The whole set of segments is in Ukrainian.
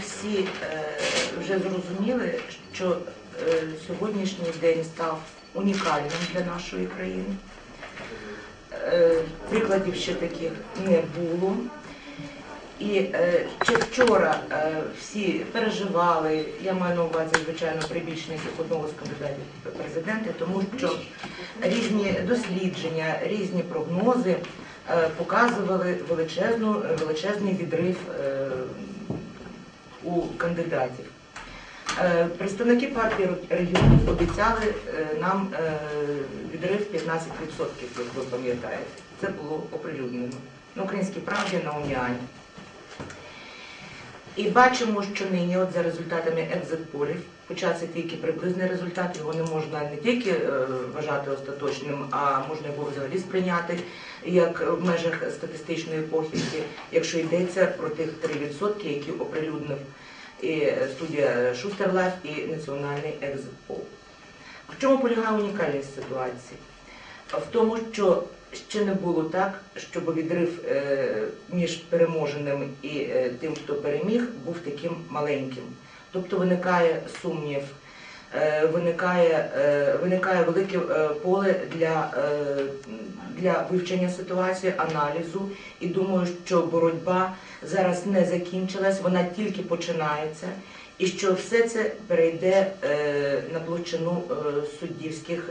всі е, вже зрозуміли, що е, сьогоднішній день став унікальним для нашої країни. Е, Прикладів ще таких не було. І ще вчора всі переживали, я маю на увазі, звичайно, прибічників одного з кандидатів в президенти, тому що різні дослідження, різні прогнози показували величезну, величезний відрив у кандидатів. Е, Представники партії регіонів обіцяли е, нам е, відрив 15%, як ви пам'ятаєте. Це було оприлюднено на українській правді на Уніані. І бачимо, що нині, от за результатами екзит-полів, хоча це тільки приблизний результат, його не можна не тільки е, вважати остаточним, а можна його взагалі сприйняти як в межах статистичної похибки, якщо йдеться про тих 3%, які оприлюднив і студія Шустерлайф, і національний екзит-пол. В чому полягає унікальність ситуації? В тому, що ще не було так, щоб відрив е, між переможеним і е, тим, хто переміг, був таким маленьким. Тобто виникає сумнів, е, виникає, виникає велике поле для, для вивчення ситуації, аналізу. І думаю, що боротьба зараз не закінчилась, вона тільки починається. І що все це перейде на площину суддівських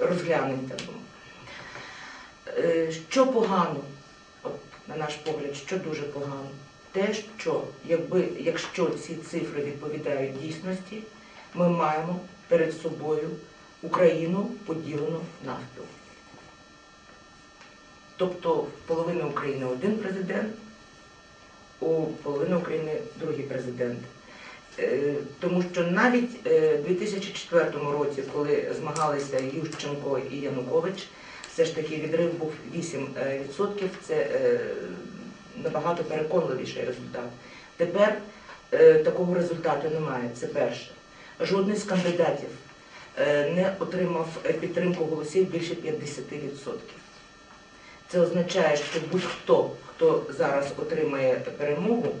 розглянень. Так. Е, Що погано, от, на наш погляд, що дуже погано, те, що якби, якщо ці цифри відповідають дійсності, ми маємо перед собою Україну поділену навпіл. Тобто в половини України один президент, у половини України другий президент. Е, Тому що навіть е, у 2004 році, коли змагалися Ющенко і Янукович, все ж таки відрив був 8%. Це е, набагато переконливіший результат. Тепер е, такого результату немає. Це перше. Жодний з кандидатів е, не отримав е, підтримку голосів більше 50%. Це означає, що будь-хто, хто зараз отримає перемогу,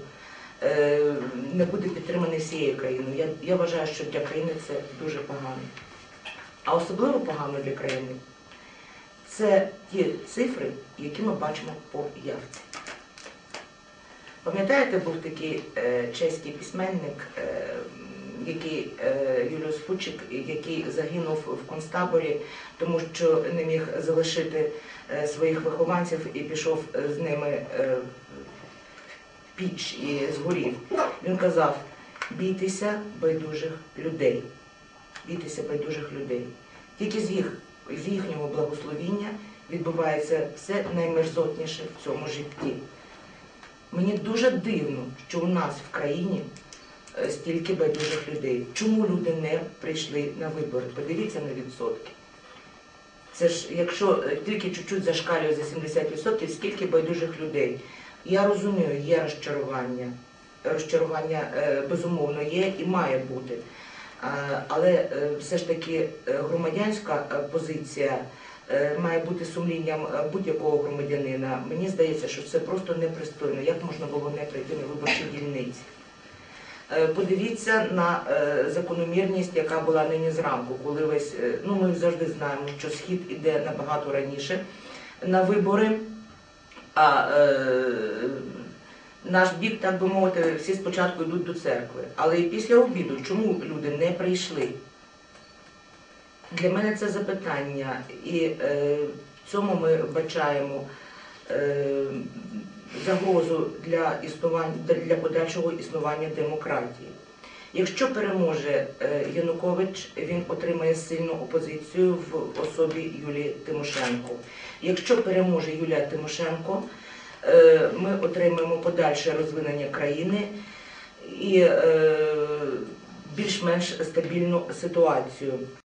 е, не буде підтриманий всією країною. Я, я вважаю, що для країни це дуже погано. А особливо погано для країни це ті цифри, які ми бачимо по явці. Пам'ятаєте, був такий е, чеський письменник, е, який е, Юліус Фучик, який загинув в концтаборі, тому що не міг залишити е, своїх вихованців і пішов з ними е, в піч і згорів. Він казав: бійтеся байдужих людей. Бійтеся байдужих людей. Тільки з їх, з їхнього благословіння відбувається все наймерзотніше в цьому житті. Мені дуже дивно, що у нас в країні е, стільки байдужих людей. Чому люди не прийшли на вибори? Подивіться на відсотки. Це ж якщо е, тільки чуть-чуть зашкалює за 70%, скільки байдужих людей. Я розумію, є розчарування. Розчарування е, безумовно є і має бути. Але е, все ж таки е, громадянська е, позиція має бути сумлінням будь-якого громадянина. Мені здається, що це просто непристойно. Як можна було не прийти на виборчі дільниці? Подивіться на закономірність, яка була нині зранку, коли весь, ну ми завжди знаємо, що схід іде набагато раніше на вибори, а наш бік, так би мовити, всі спочатку йдуть до церкви. Але і після обіду, чому люди не прийшли? Для мене це запитання, і е, в цьому ми бачаємо е, загрозу для існування для подальшого існування демократії. Якщо переможе е, Янукович, він отримає сильну опозицію в особі Юлії Тимошенко. Якщо переможе Юлія Тимошенко, ми отримаємо подальше розвинення країни і е, більш-менш стабільну ситуацію.